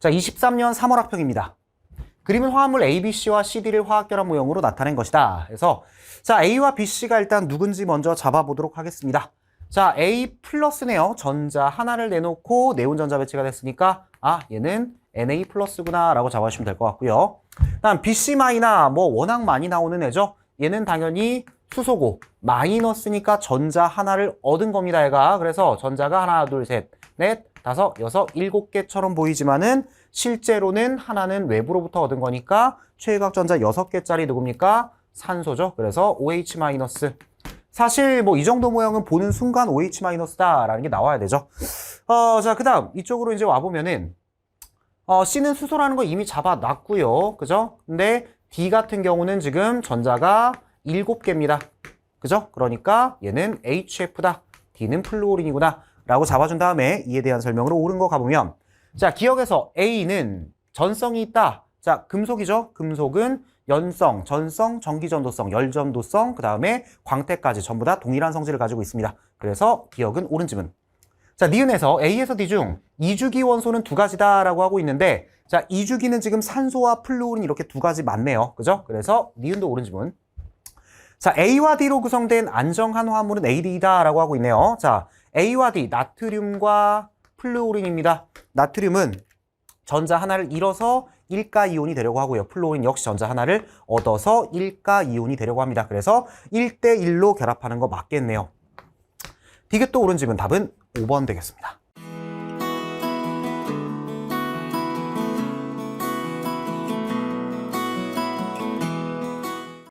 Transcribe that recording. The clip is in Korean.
자, 23년 3월 학평입니다. 그림은 화합물 ABC와 CD를 화학결합 모형으로 나타낸 것이다. 그래서 자, A와 BC가 일단 누군지 먼저 잡아보도록 하겠습니다. 자, A 플러스네요. 전자 하나를 내놓고 네온 전자 배치가 됐으니까 아, 얘는 Na 플러스구나 라고 잡아주시면 될 것 같고요. 다음 BC 마이나 뭐 워낙 많이 나오는 애죠. 얘는 당연히 수소고 마이너스니까 전자 하나를 얻은 겁니다, 얘가. 그래서 전자가 하나, 둘, 셋, 넷, 다섯, 여섯, 일곱 개처럼 보이지만은 실제로는 하나는 외부로부터 얻은 거니까 최외각 전자 여섯 개짜리 누굽니까? 산소죠. 그래서 OH 마이너스. 사실 뭐 이 정도 모양은 보는 순간 OH 마이너스다라는 게 나와야 되죠. 어, 자, 그다음 이쪽으로 이제 와 보면은 어, C는 수소라는 거 이미 잡아놨고요. 그죠? 근데 D 같은 경우는 지금 전자가 7개입니다. 그죠? 그러니까 얘는 HF다. D는 플루오린이구나. 라고 잡아준 다음에 이에 대한 설명으로 옳은 거 가보면 자, 기억에서 A는 전성이 있다. 자, 금속이죠? 금속은 연성, 전성, 전기전도성, 열전도성, 그 다음에 광택까지 전부 다 동일한 성질을 가지고 있습니다. 그래서 기억은 옳은 지문. 자, 니은에서 A에서 D 중 이주기 원소는 두 가지다라고 하고 있는데 자, 이주기는 지금 산소와 플루오린 이렇게 두 가지 맞네요. 그죠? 그래서 니은도 옳은 지문. 자, A와 D로 구성된 안정한 화합물은 AD다라고 하고 있네요. 자, A와 D, 나트륨과 플루오린입니다. 나트륨은 전자 하나를 잃어서 일가 이온이 되려고 하고요. 플루오린 역시 전자 하나를 얻어서 일가 이온이 되려고 합니다. 그래서 1대1로 결합하는 거 맞겠네요. 디귿도 옳은 집은 답은 5번 되겠습니다.